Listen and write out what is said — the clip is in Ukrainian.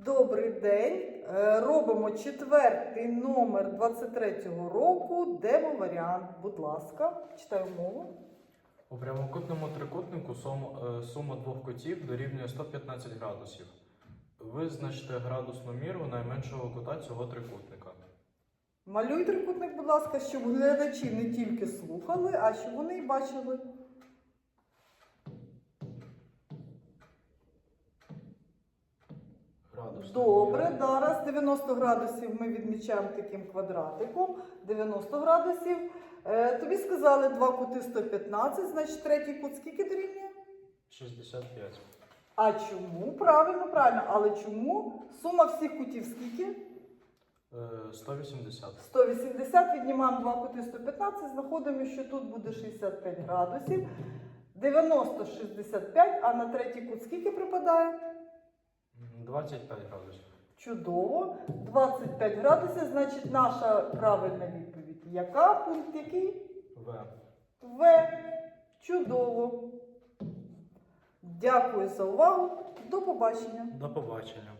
Добрий день. Е, Робимо четвертий номер 23-го року. Демо-варіант. Будь ласка, читаю мову. У прямокутному трикутнику е, сума двох кутів дорівнює 115 градусів. Визначте градусну міру найменшого кута цього трикутника. Малюй трикутник, будь ласка, щоб глядачі не тільки слухали, а щоб вони й бачили. Добре, зараз 90 градусів ми відмічаємо таким квадратиком. 90 градусів. Е, тобі сказали два кути 115, значить третій кут скільки дорівнює? 65. А чому? Правильно, правильно. Але чому? Сума всіх кутів скільки? Е, 180. 180, віднімаємо 2 кути 115, знаходимо, що тут буде 65 градусів. 90 65, а на третій кут скільки припадає? М, 25 градусів. Чудово. 25 градусів, значить наша правильна відповідь. Яка? Пункт який? В. В. Чудово. Дякую за увагу. До побачення. До побачення.